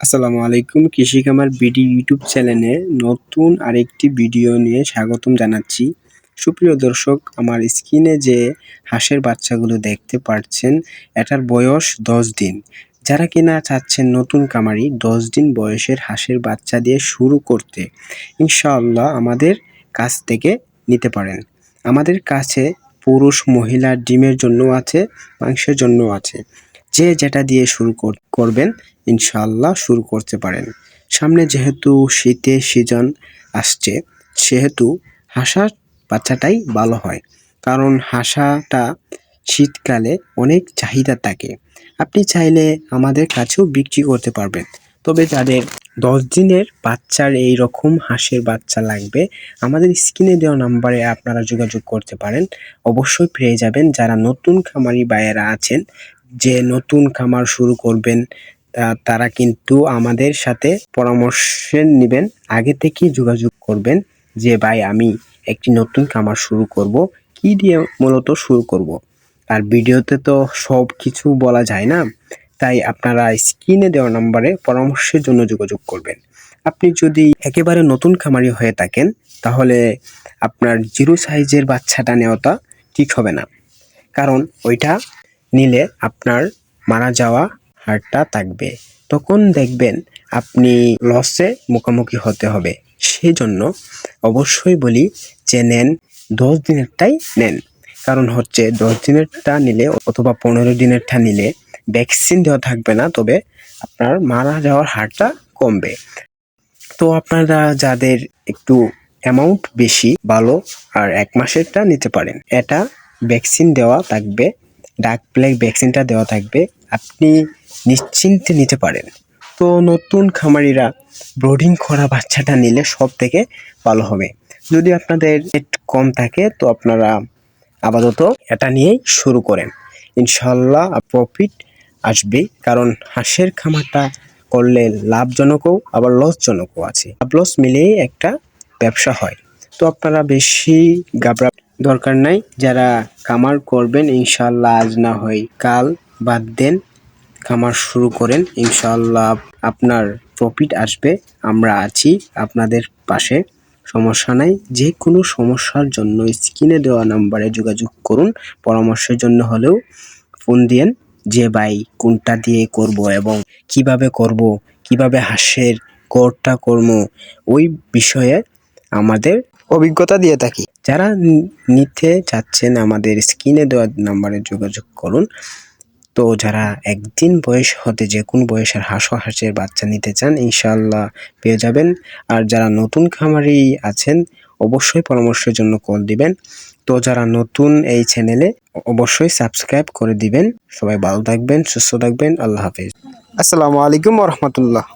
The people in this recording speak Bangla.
আসসালামু আলাইকুম, কৃষি খামার বিডি ইউটিউব চ্যানেলে নতুন আরেকটি ভিডিও নিয়ে স্বাগতম জানাচ্ছি। সুপ্রিয় দর্শক, আমার স্ক্রিনে যে হাঁসের বাচ্চাগুলো দেখতে পাচ্ছেন, এটার বয়স দশ দিন। যারা কিনা চাচ্ছেন নতুন কামারি দশ দিন বয়সের হাঁসের বাচ্চা দিয়ে শুরু করতে, ইনশাআল্লাহ আমাদের কাছ থেকে নিতে পারেন। আমাদের কাছে পুরুষ, মহিলা ডিমের জন্য আছে, মাংসের জন্য আছে। যে যেটা দিয়ে শুরু কর- করবেন ইনশাল্লাহ শুরু করতে পারেন। সামনে যেহেতু শীতের সিজন আসছে, সেহেতু হাঁসার বাচ্চাটাই ভালো হয়। কারণ হাঁসাটা শীতকালে অনেক চাহিদা থাকে। আপনি চাইলে আমাদের কাছেও বিক্রি করতে পারবেন। তবে যাদের দশ দিনের বাচ্চার এই রকম হাঁসের বাচ্চা লাগবে, আমাদের স্ক্রিনে দেওয়া নাম্বারে আপনারা যোগাযোগ করতে পারেন। অবশ্যই পেয়ে যাবেন যারা নতুন খামারি বায়েরা আছেন যে নতুন খামার শুরু করবেন তারা কিন্তু আমাদের সাথে পরামর্শ নেবেন, আগে থেকেই যোগাযোগ করবেন যে, ভাই, আমি একটি নতুন খামার শুরু করব। কি দিয়ে মূলত শুরু করব? আর ভিডিওতে তো সব কিছু বলা যায় না, তাই আপনারা স্ক্রিনে দেওয়া নম্বরে পরামর্শের জন্য যোগাযোগ করবেন। আপনি যদি একেবারে নতুন খামারি হয়ে থাকেন, তাহলে আপনার জিরো সাইজের বাচ্চাটা নেওয়াটা ঠিক হবে না। কারণ ওইটা নিলে আপনার মারা যাওয়া হারটা থাকবে। তখন দেখবেন আপনি লসে মুখোমুখি হতে হবে। সেই জন্য অবশ্যই বলি যে নেন, দশ দিনেরটাই নেন। কারণ হচ্ছে দশ দিনেরটা নিলে অথবা পনেরো দিনেরটা নিলে ভ্যাকসিন দেওয়া থাকবে না, তবে আপনার মারা যাওয়ার হারটা কমবে। তো আপনারা যাদের একটু অ্যামাউন্ট বেশি, ভালো, আর এক মাসেরটা নিতে পারেন, এটা ভ্যাকসিন দেওয়া থাকবে ডাক প্লেগ ভ্যাকসিনটা দেওয়া থাকবে, আপনি নিশ্চিন্তে নিতে পারেন। তো নতুন খামারিরা ব্রোডিং করা বাচ্চাটা নিলে সব থেকে ভালো হবে। যদি আপনাদের রেট কম থাকে, তো আপনারা আপাতত এটা নিয়েই শুরু করেন। ইনশাল্লাহ প্রফিট আসবে, কারণ হাঁসের খামারটা করলে লাভজনকও, আবার লসজনকও আছে। লাভ লস মিলিয়েই একটা ব্যবসা হয়। তো আপনারা বেশি গাবড়া দরকার নাই, যারা কামার করবেন ইনশাল্লাহ আজ না হয় কাল বাদ দেন কামার শুরু করেন ইনশাল্লাহ আপনার প্রফিট আসবে, আমরা আছি আপনাদের পাশে। সমস্যা নাই যে কোনো সমস্যার জন্য স্ক্রিনে দেওয়া নাম্বারে যোগাযোগ করুন, পরামর্শের জন্য হলেও ফোন দিয়েন, যে ভাই কোনটা দিয়ে করব এবং কীভাবে করব, কীভাবে হাঁসের গড়টা করব, ওই বিষয়ে আমাদের অভিজ্ঞতা দিয়ে থাকি। যারা নিতে চাচ্ছেন আমাদের স্ক্রিনে দেওয়া নাম্বারে যোগাযোগ করুন। তো যারা একদিন বয়স হতে যে কোন বয়সের হাঁস হাঁসের বাচ্চা নিতে চান, ইনশাআল্লাহ পেয়ে যাবেন। আর যারা নতুন খামারি আছেন, অবশ্যই পরামর্শের জন্য কল দিবেন। তো যারা নতুন এই চ্যানেলে, অবশ্যই সাবস্ক্রাইব করে দিবেন। সবাই ভালো থাকবেন, সুস্থ থাকবেন। আল্লাহ হাফিজ। আসসালামু আলাইকুম রহমতুল্লাহ।